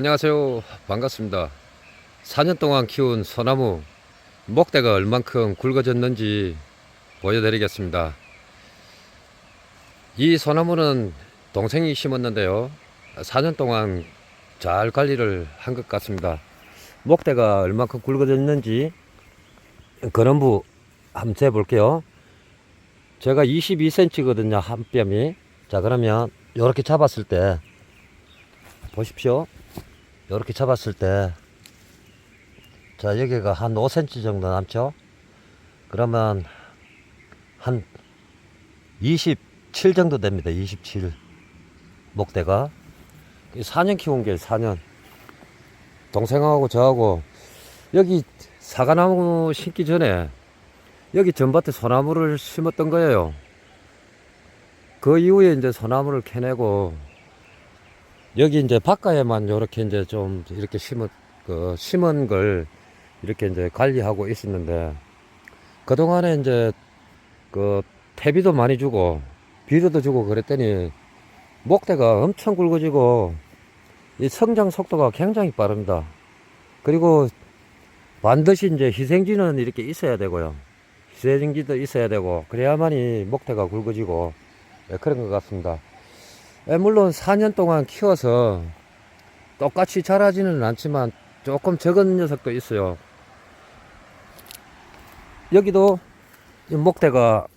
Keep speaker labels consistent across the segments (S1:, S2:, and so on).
S1: 안녕하세요. 반갑습니다. 4년 동안 키운 소나무 목대가 얼만큼 굵어졌는지 보여드리겠습니다. 이 소나무는 동생이 심었는데요. 4년 동안 잘 관리를 한 것 같습니다. 목대가 얼만큼 굵어졌는지 근원부 한번 재볼게요. 제가 22cm거든요. 한 뼘이. 자, 그러면 이렇게 잡았을 때 보십시오. 이렇게 잡았을 때, 자, 여기가 한 5cm 정도 남죠? 그러면 한 27 정도 됩니다. 27. 목대가. 4년 키운 게 4년. 동생하고 저하고 여기 사과나무 심기 전에 여기 전밭에 소나무를 심었던 거예요. 그 이후에 이제 소나무를 캐내고 여기 이제 바깥에만 이렇게 이제 좀 이렇게 심은 그 심은 걸 이렇게 이제 관리하고 있었는데 그 동안에 이제 그 퇴비도 많이 주고 비료도 주고 그랬더니 목대가 엄청 굵어지고 이 성장 속도가 굉장히 빠릅니다. 그리고 반드시 이제 희생지는 이렇게 있어야 되고요. 희생지도 있어야 되고 그래야만이 목대가 굵어지고 예, 그런 것 같습니다. 예, 물론 4년 동안 키워서 똑같이 자라지는 않지만 조금 적은 녀석도 있어요. 여기도 이 목대가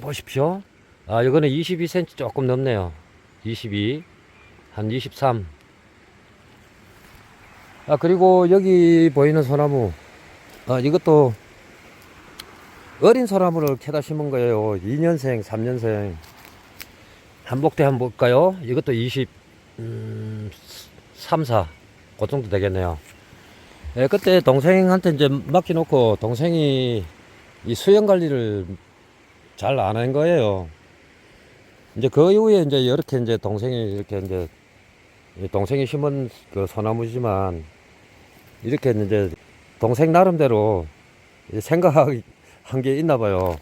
S1: 보십시오. 아, 이거는 22cm 조금 넘네요. 22, 한 23. 아, 그리고 여기 보이는 소나무. 아, 이것도 어린 소나무를 캐다 심은 거예요. 2년생, 3년생. 한복대 한번 볼까요? 이것도 20, 음, 3, 4. 그 정도 되겠네요. 예, 그때 동생한테 이제 맡겨놓고 동생이 이 수영 관리를 잘 안 한 거예요. 이제 그 이후에 이제 이렇게 이제 동생이 이렇게 이제 이 동생이 심은 그 소나무지만 이렇게 이제 동생 나름대로 생각한 게 있나 봐요.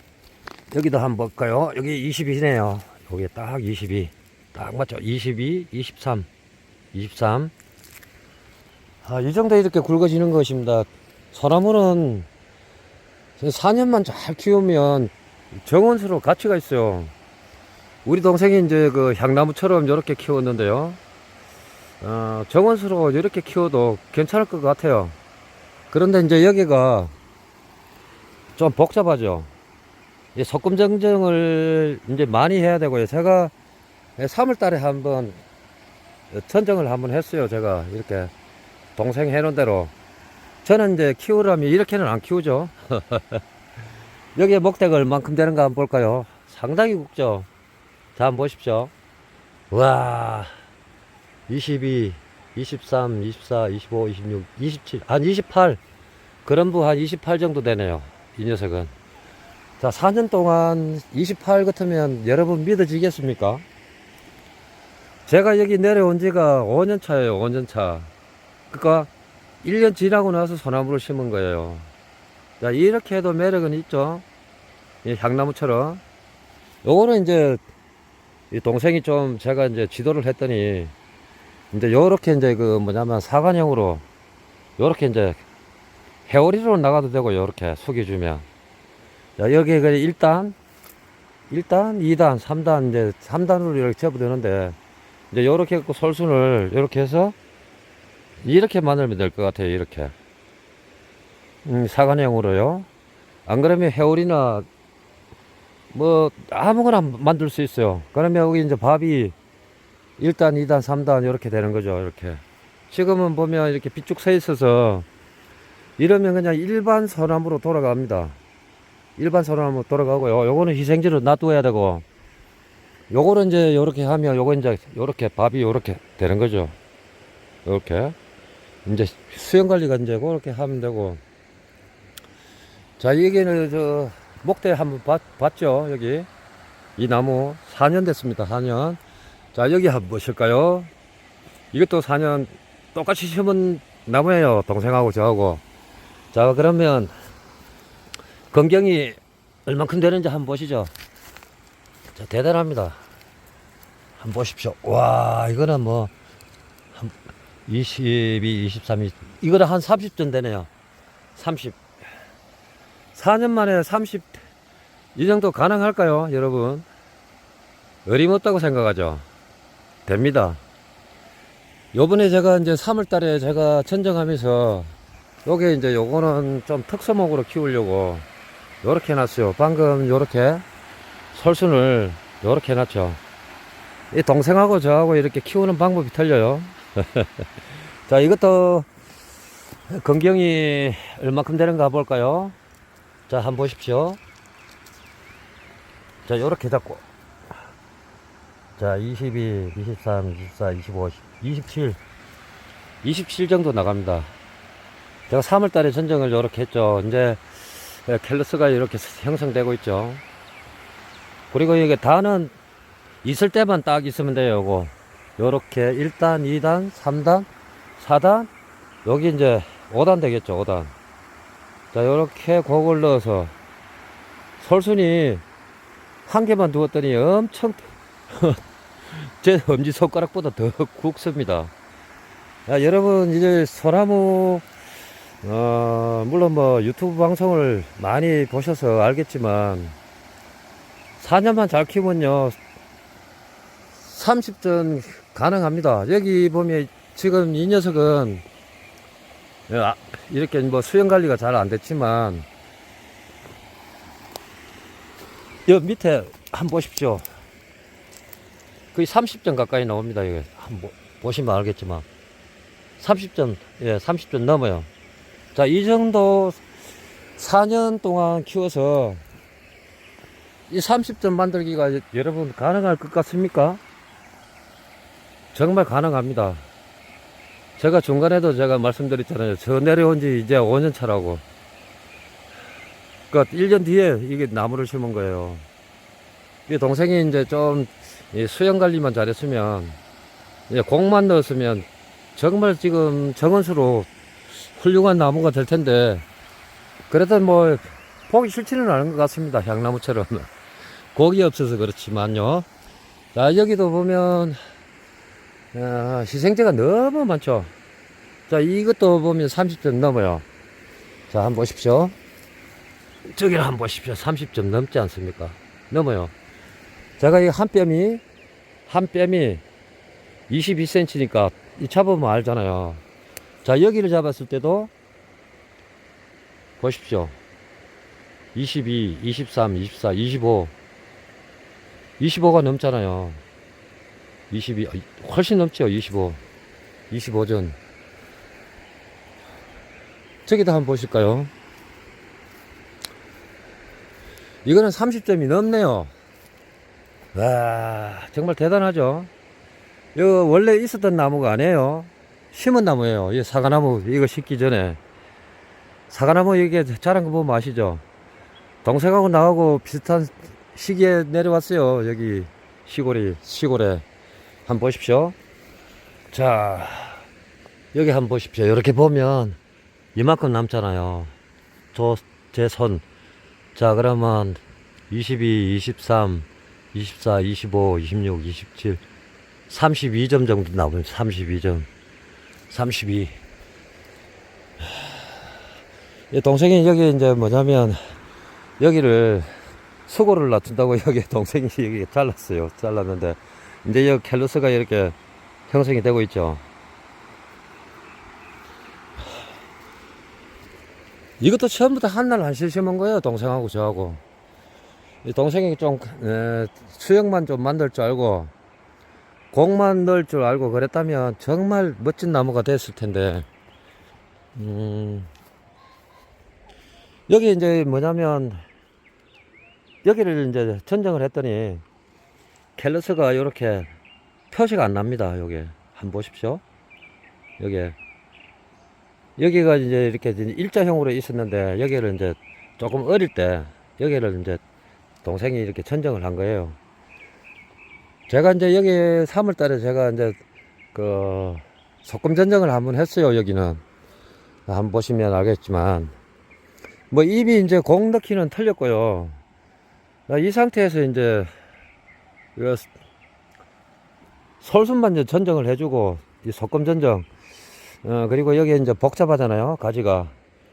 S1: 여기도 한번 볼까요? 여기 22네요. 여기 딱 22. 딱 맞죠? 22, 23, 23. 아, 이 정도 이렇게 굵어지는 것입니다. 소나무는 4년만 잘 키우면 정원수로 가치가 있어요. 우리 동생이 이제 그 향나무처럼 이렇게 키웠는데요. 어, 정원수로 이렇게 키워도 괜찮을 것 같아요. 그런데 이제 여기가 좀 복잡하죠. 이 소금 정정을 이제 많이 해야 되고요. 제가 3월 달에 한번 천정을 한번 했어요. 제가 이렇게 동생 해놓은 대로. 저는 이제 키우려면 이렇게는 안 키우죠. 여기에 목대가 얼만큼 되는가 한번 볼까요? 상당히 굵죠. 자, 한번 보십시오. 와, 22, 23, 24, 25, 26, 27, 한 28. 그런 부 한 28 정도 되네요. 이 녀석은. 자, 4년 동안 28 같으면 여러분 믿어지겠습니까? 제가 여기 내려온 지가 5년 차예요, 5년 차. 그니까 1년 지나고 나서 소나무를 심은 거예요. 자, 이렇게 해도 매력은 있죠. 이 향나무처럼. 요거는 이제 이 동생이 좀 제가 이제 지도를 했더니 이제 요렇게 이제 그 뭐냐면 사관형으로 요렇게 이제 해오리로 나가도 되고 요렇게 숙여주면 자, 여기 그 1단, 1단, 2단, 3단, 이제 3단으로 이렇게 접어드는데, 이제 요렇게 해갖고 솔순을 이렇게 해서, 이렇게 만들면 될 것 같아요, 이렇게. 음, 사관형으로요. 안 그러면 해오리나, 뭐, 아무거나 만들 수 있어요. 그러면 여기 이제 밥이 1단, 2단, 3단 이렇게 되는 거죠, 이렇게. 지금은 보면 이렇게 삐쭉 서 있어서, 이러면 그냥 일반 소나무로 돌아갑니다. 일반 소나무 돌아가고요. 요거는 희생지로 놔둬야 되고, 요거는 이제 요렇게 하면 요거 이제 요렇게 밥이 요렇게 되는 거죠. 요렇게. 이제 수영 관리가 이제 그렇게 하면 되고. 자, 여기는 저 목대 한번 봤, 봤죠? 여기. 이 나무 4년 됐습니다. 4년. 자, 여기 한번 보실까요? 이것도 4년 똑같이 심은 나무예요. 동생하고 저하고. 자, 그러면 건경이 얼만큼 되는지 한번 보시죠. 자, 대단합니다. 한번 보십시오. 와, 이거는 뭐, 한, 22, 23, 20. 이거는 한 30전 되네요. 30. 4년 만에 30. 이 정도 가능할까요, 여러분? 어림없다고 생각하죠? 됩니다. 요번에 제가 이제 3월 달에 제가 천정하면서 요게 이제 요거는 좀 특수목으로 키우려고 요렇게 해놨어요. 방금 요렇게 설순을 요렇게 해놨죠. 이 동생하고 저하고 이렇게 키우는 방법이 틀려요. 자, 이것도 건경이 얼마큼 되는가 볼까요? 자, 한번 보십시오. 자, 요렇게 잡고. 자, 22, 23, 24, 25, 27. 27 정도 나갑니다. 제가 3월 달에 전정을 요렇게 했죠. 이제 캘러스가 이렇게 형성되고 있죠. 그리고 이게 단은 있을 때만 딱 있으면 돼요, 요거. 요렇게 1단, 2단, 3단, 4단, 여기 이제 5단 되겠죠, 5단. 자, 요렇게 곡을 넣어서 설순이 한 개만 두었더니 엄청 제 엄지 손가락보다 더 굵습니다. 야, 여러분, 이제 소나무, 어, 물론 뭐 유튜브 방송을 많이 보셔서 알겠지만, 4년만 잘 키우면요, 30전 가능합니다. 여기 보면 지금 이 녀석은, 아, 이렇게 뭐 수영 관리가 잘 안 됐지만, 여 밑에 한번 보십시오. 거의 30점 가까이 나옵니다. 이게 한번 보시면 알겠지만 30점, 예, 30점 넘어요. 자, 이 정도 4년 동안 키워서 이 30점 만들기가 여러분 가능할 것 같습니까? 정말 가능합니다. 제가 중간에도 제가 말씀드렸잖아요. 저 내려온 지 이제 5년 차라고. 그니까 1년 뒤에 이게 나무를 심은 거예요. 이 동생이 이제 좀이 수영 관리만 잘했으면 공만 넣었으면 정말 지금 정원수로 훌륭한 나무가 될 텐데 그래도 뭐 보기 싫지는 않은 것 같습니다 향나무처럼. 곡이 없어서 그렇지만요. 자 여기도 보면 아, 희생제가 너무 많죠. 자 이것도 보면 30점 넘어요. 자 한번 보십시오. 저기를 한번 보십시오. 30점 넘지 않습니까? 넘어요. 제가 이한 뼘이 한 뼘이 22cm니까 이 잡으면 알잖아요. 자 여기를 잡았을 때도 보십시오. 22, 23, 24, 25, 25가 넘잖아요. 22 아, 훨씬 넘죠. 25, 25전. 저기도 한번 보실까요? 이거는 30점이 넘네요. 와, 정말 대단하죠? 이거 원래 있었던 나무가 아니에요. 심은 나무예요. 이 사과나무, 이거 심기 전에. 사과나무 이게 자란 거 보면 아시죠? 동생하고 나하고 비슷한 시기에 내려왔어요. 여기 시골이, 시골에. 한번 보십시오. 자, 여기 한번 보십시오. 이렇게 보면 이만큼 남잖아요. 저, 제 손. 자, 그러면 22, 23, 24, 25, 26, 27, 32점 정도 나오면 32점. 32. 이 동생이 여기 이제 뭐냐면 여기를 수고를 놔둔다고 여기 동생이 여기 잘랐어요. 잘랐는데 이제 여기 캘러스가 이렇게 형성이 되고 있죠. 이것도 처음부터 한날 한실 심은 거예요. 동생하고 저하고. 이 동생이 좀 에, 수영만 좀 만들 줄 알고 공만 넣을 줄 알고 그랬다면 정말 멋진 나무가 됐을 텐데. 음, 여기 이제 뭐냐면 여기를 이제 전정을 했더니 캘러스가 이렇게 표시가 안 납니다. 여기 한번 보십시오. 여기. 여기가 이제 이렇게 일자형으로 있었는데 여기를 이제 조금 어릴 때 여기를 이제 동생이 이렇게 천정을 한 거예요. 제가 이제 여기 3월 달에 제가 이제 그 소금 전정을 한번 했어요, 여기는. 한번 보시면 알겠지만. 뭐 입이 이제 공 넣기는 틀렸고요. 이 상태에서 이제 그 솔순만 전정을 해주고 이 소금 전정 어, 그리고 여기 이제 복잡하잖아요. 가지가.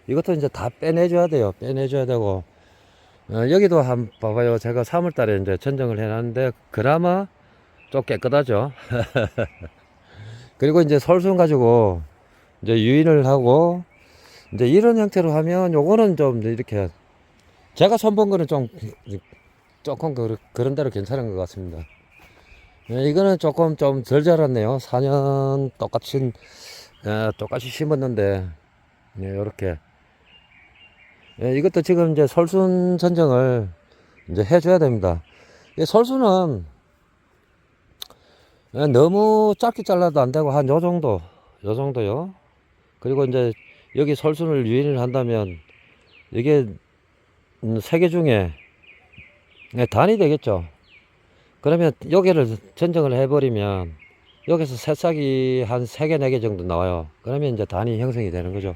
S1: 이것도 이제 다 빼내줘야 돼요. 빼내줘야 되고. 어, 여기도 한, 봐봐요. 제가 3월 달에 이제 전정을 해놨는데, 그나마 좀 깨끗하죠. 그리고 이제 설순 가지고, 이제 유인을 하고, 이제 이런 형태로 하면 요거는 좀 이렇게, 제가 손 본 거는 좀, 조금 그, 그런 대로 괜찮은 것 같습니다. 네, 이거는 조금 좀 덜 자랐네요. 4년 똑같이, 예, 똑같이 심었는데, 네, 요렇게. 예, 이것도 지금 이제 설순 선정을 이제 해줘야 됩니다. 이 설순은 예, 너무 짧게 잘라도 안 되고 한 요 정도, 요 정도요. 그리고 이제 여기 설순을 유인을 한다면 이게 음, 세개 중에 예, 단이 되겠죠. 그러면 여기를 전정을 해버리면 여기서 새싹이 한 세 개, 네 개 정도 나와요. 그러면 이제 단이 형성이 되는 거죠.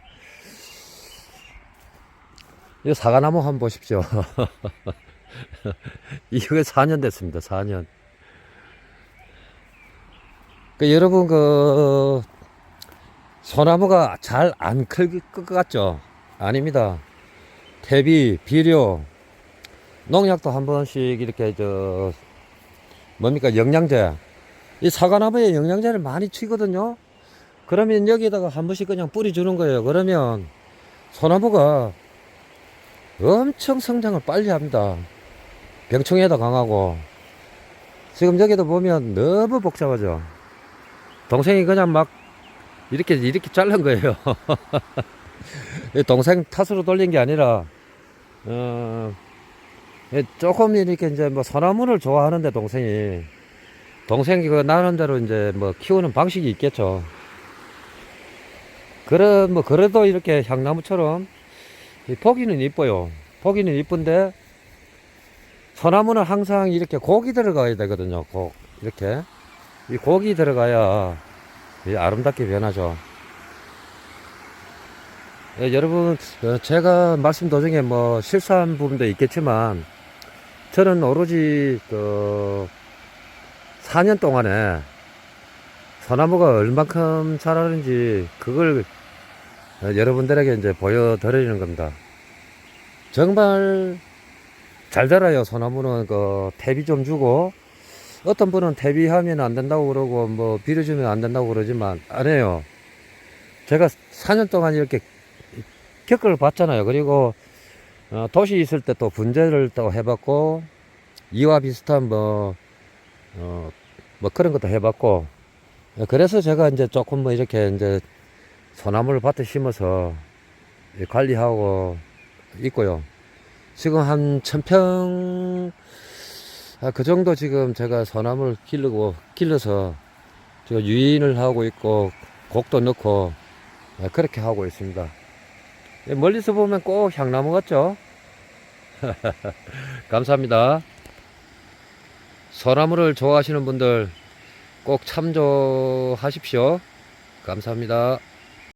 S1: 이 사과나무 한번 보십시오. 이게 4년 됐습니다. 4년. 그 여러분 그 소나무가 잘 안 클 것 같죠? 아닙니다. 퇴비, 비료, 농약도 한 번씩 이렇게 저 뭡니까 영양제. 이 사과나무에 영양제를 많이 치거든요. 그러면 여기다가 한 번씩 그냥 뿌리 주는 거예요. 그러면 소나무가 엄청 성장을 빨리 합니다. 병충해도 강하고. 지금 여기도 보면 너무 복잡하죠. 동생이 그냥 막 이렇게 이렇게 자른 거예요. 이 동생 탓으로 돌린 게 아니라 어, 예, 조금 이렇게 이제 뭐 소나무를 좋아하는데 동생이 동생이 그 나름대로 이제 뭐 키우는 방식이 있겠죠. 그래 뭐 그래도 이렇게 향나무처럼 이 보기는 이뻐요. 보기는 이쁜데 소나무는 항상 이렇게 곡이 들어가야 되거든요. 곡 이렇게 이 곡이 들어가야 이 아름답게 변하죠. 예, 여러분 어, 제가 말씀 도중에 뭐 실수한 부분도 있겠지만 저는 오로지 그 4년 동안에 소나무가 얼만큼 자라는지 그걸 어, 여러분들에게 이제 보여드리는 겁니다. 정말 잘 자라요. 소나무는 그 퇴비 좀 주고 어떤 분은 퇴비하면 안 된다고 그러고 뭐 비료 주면 안 된다고 그러지만 안 해요. 제가 4년 동안 이렇게 겪을 봤잖아요. 그리고 어, 도시 있을 때 또 분재를 또 해봤고 이와 비슷한 뭐, 어, 뭐 그런 것도 해봤고 그래서 제가 이제 조금 뭐 이렇게 이제 소나무를 밭에 심어서 관리하고 있고요. 지금 한 천평 아, 그 정도 지금 제가 소나무를 기르고 길러서 지금 유인을 하고 있고 곡도 넣고 아, 그렇게 하고 있습니다. 예, 멀리서 보면 꼭 향나무 같죠? 감사합니다. 소나무를 좋아하시는 분들 꼭 참조하십시오. 감사합니다.